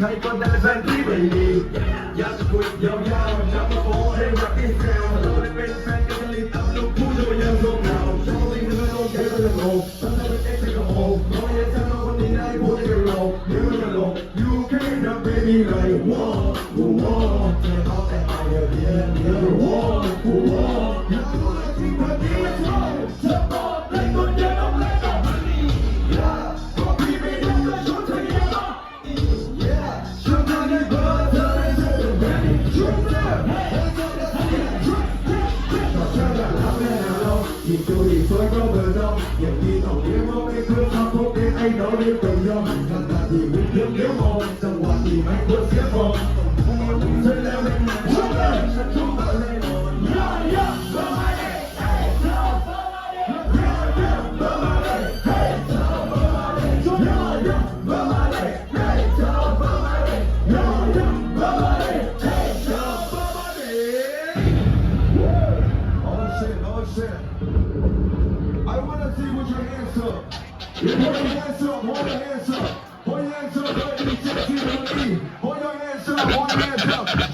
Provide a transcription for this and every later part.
paper than the bank even Yes, quick, yo, yo, number four, hey, rock it down I'm not a big fan, cause I leave, I'm no cool, so I am no now Show me the middle, get rid of the low I'm never taking a hole No, you're telling me when the night, what are you low? You're the low, you can't not be me like One, one, get off that higher, yeah, yeah ยิ่งดูยิ่สวยก็เบอร์ดองอย่างที่ต้องเลี้ยงมางในเพื่อนทำพวกเป็นไอ้ดอเลี้ยงเป็นยอมทำหน้าที่วิ่งเลี้ยงเลี้ยงมองจังหวะที่ไม่ควรเสียฟองต้องมองถึงเธอแล้วเป็นหนักชุบเลยชุบเลยยา shit. I wanna see what your hands up. Hold your hands up, hold your hands up. Hold your hands up, baby, sexy to me. Hold your hands up, hold your hands up.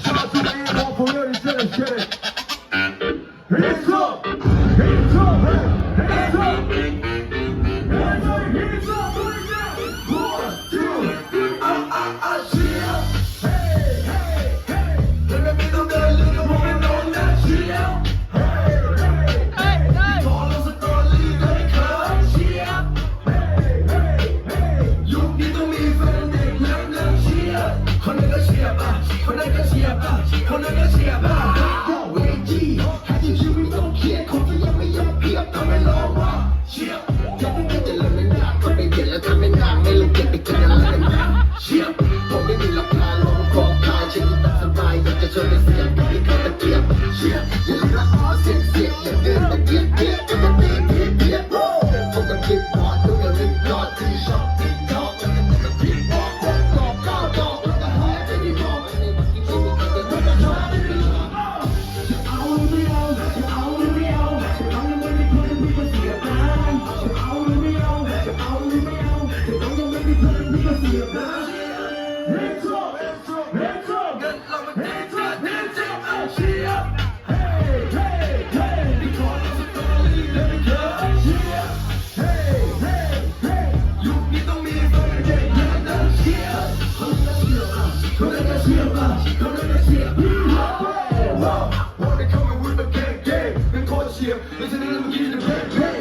Listen to them, get the bread, bread.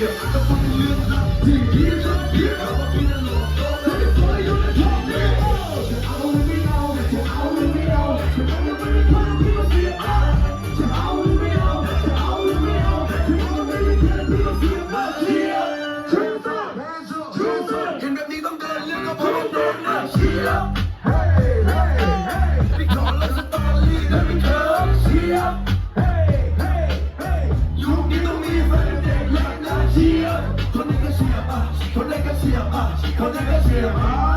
Ты Gia, con nigga she a boss, con nigga she a boss, con a.